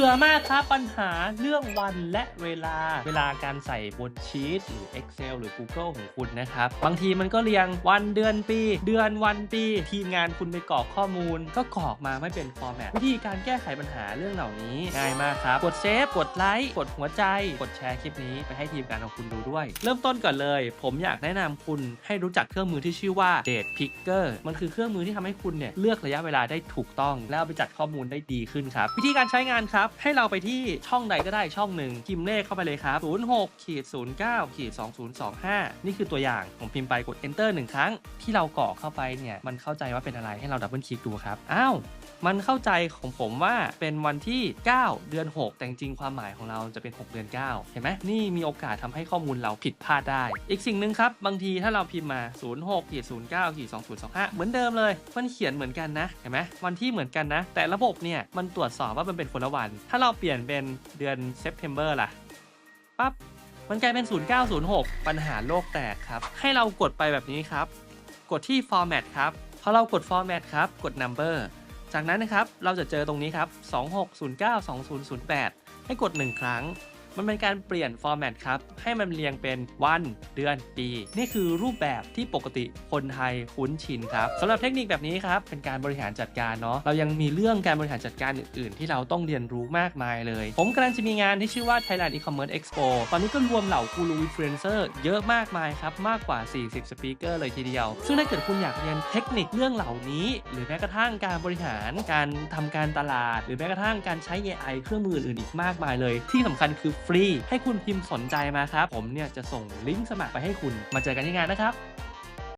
บื่อมากครับปัญหาเรื่องวันและเวลา เวลาการใส่บนชีตหรือ Excel หรือ Google ของคุณนะครับ บางทีมันก็เรียงวันเดือนปี เดือนวันปี ทีมงานคุณไปกรอกข้อมูล ก็กรอกมาไม่เป็นฟอร์แมตวิธีการแก้ไขปัญหาเรื่องเหล่านี้ง่ายมากครับ กดเซฟกดไลค์กดหัวใจ กดแชร์คลิปนี้ไปให้ทีมงานของคุณดูด้วย เริ่มต้นก่อนเลย ผมอยากแนะนำคุณให้รู้จักเครื่องมือที่ชื่อว่า Date Picker มันคือเครื่องมือที่ทำให้คุณเนี่ยเลือกระยะเวลาได้ถูกต้อง แล้วเอาไปจัดข้อมูลได้ดีขึ้นครับ วิธีการใช้งานครับให้เราไปที่ช่องใดก็ได้ช่องหนึ่งพิมพ์เลขเข้าไปเลยครับ 06ขีด09ขีด2025 นี่คือตัวอย่าง ผมพิมพ์ไปกด enter หนึ่งครั้ง ที่เรากรอกเข้าไปเนี่ย มันเข้าใจว่าเป็นอะไรให้เราดับเบิลคลิกดูครับ อ้าวมันเข้าใจของผมว่าเป็นวันที่ 9 เดือน 6 แต่จริงความหมายของเราจะเป็น 6 เดือน 9 เห็นไหมนี่มีโอกาสทำให้ข้อมูลเราผิดพลาดได้ อีกสิ่งหนึ่งครับ บางทีถ้าเราพิมพ์มา 06ขีด09ขีด2025 เหมือนเดิมเลย มันเขียนเหมือนกันนะ เห็นไหมวันที่เหมือนกันนะ แต่ระบบเนี่ย มันตรวจสอบว่ามันเป็นคนละวันถ้าเราเปลี่ยนเป็นเดือนเซปเทมเบอร์ล่ะปั๊บมันกลายเป็น 0906 ปัญหาโลกแตกครับ ให้เรากดไปแบบนี้ครับ กดที่ format ครับพอเรากด format ครับ กด number จากนั้นนะครับ เราจะเจอตรงนี้ครับ 26092008 ให้กด 1 ครั้ง มันเป็นการเปลี่ยน format ครับ ให้มันเรียงเป็นวันเดือนปี นี่คือรูปแบบที่ปกติคนไทยคุ้นชินครับสำหรับเทคนิคแบบนี้ครับ เป็นการบริหารจัดการเนาะเรายังมีเรื่องการบริหารจัดการอื่น ๆ ที่เราต้องเรียนรู้มากมายเลย ผมกำลังจะมีงานที่ชื่อว่า Thailand E-commerce Expo ตอนนี้ก็รวมเหล่ากูรูอินฟลูเอนเซอร์เยอะมากมายครับ มากกว่า 40 สปีกเกอร์เลยทีเดียว ซึ่งถ้าเกิดคุณอยากเรียนเทคนิคเรื่องเหล่านี้ หรือแม้กระทั่งการบริหารการทำการตลาด หรือแม้กระทั่งการใช้ AI เครื่องมืออื่นๆอีกมากมายเลย ที่สำคัญคือฟรี ให้คุณพิมพ์สนใจมาครับ ผมเนี่ยจะส่งลิงก์สมัครไปให้คุณ มาเจอกันที่งานนะครับ